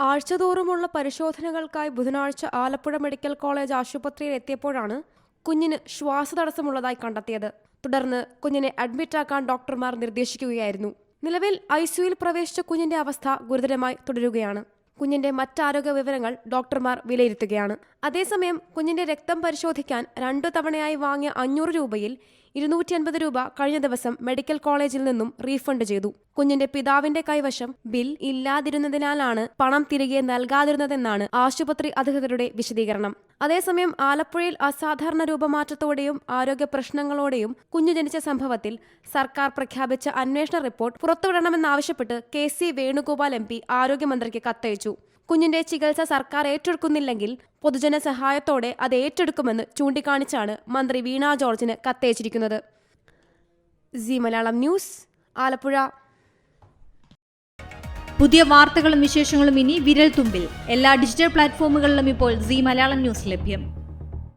ആഴ്ചതോറുമുള്ള പരിശോധനകൾക്കായി ബുധനാഴ്ച Alappuzha medical college ആശുപത്രിയിൽ എത്തിയപ്പോഴാണ് കുഞ്ഞിന് ശ്വാസതടസ്സമുള്ളതായി കണ്ടെത്തിയത്. തുടർന്ന് കുഞ്ഞിനെ അഡ്മിറ്റാക്കാൻ ഡോക്ടർമാർ നിർദ്ദേശിക്കുകയായിരുന്നു. നിലവിൽ ഐസിയുയിൽ പ്രവേശിച്ച കുഞ്ഞിന്റെ അവസ്ഥ ഗുരുതരമായി തുടരുകയാണ്. കുഞ്ഞിന്റെ മറ്റാരോഗ്യ വിവരങ്ങൾ ഡോക്ടർമാർ വിലയിരുത്തുകയാണ്. അതേസമയം കുഞ്ഞിന്റെ രക്തം പരിശോധിക്കാൻ രണ്ടു തവണയായി വാങ്ങിയ അഞ്ഞൂറ് രൂപയിൽ ഇരുന്നൂറ്റി അൻപത് രൂപ കഴിഞ്ഞ ദിവസം മെഡിക്കൽ കോളേജിൽ നിന്നും റീഫണ്ട് ചെയ്തു. കുഞ്ഞിന്റെ പിതാവിന്റെ കൈവശം ബിൽ ഇല്ലാതിരുന്നതിനാലാണ് പണം തിരികെ നൽകാതിരുന്നതെന്നാണ് ആശുപത്രി അധികൃതരുടെ വിശദീകരണം. അതേസമയം ആലപ്പുഴയിൽ അസാധാരണ രൂപമാറ്റത്തോടെയും ആരോഗ്യ പ്രശ്നങ്ങളോടെയും കുഞ്ഞു ജനിച്ച സംഭവത്തിൽ സർക്കാർ പ്രഖ്യാപിച്ച അന്വേഷണ report പുറത്തുവിടണമെന്നാവശ്യപ്പെട്ട് K C Venugopal M P ആരോഗ്യമന്ത്രിക്ക് കത്തയച്ചു. കുഞ്ഞിന്റെ ചികിത്സ സർക്കാർ ഏറ്റെടുക്കുന്നില്ലെങ്കിൽ പൊതുജന സഹായത്തോടെ അത് ഏറ്റെടുക്കുമെന്ന് ചൂണ്ടിക്കാണിച്ചാണ് മന്ത്രി വീണ ജോർജിന് കത്തയച്ചിരിക്കുന്നത്. C Malayalam news Alappuzha. പുതിയ വാർത്തകളും വിശേഷങ്ങളും ഇനി വിരൽ തുമ്പിൽ എല്ലാ ഡിജിറ്റൽ പ്ലാറ്റ്ഫോമുകളിലും ഇപ്പോൾ സി മലയാളം ന്യൂസ് ലഭ്യം.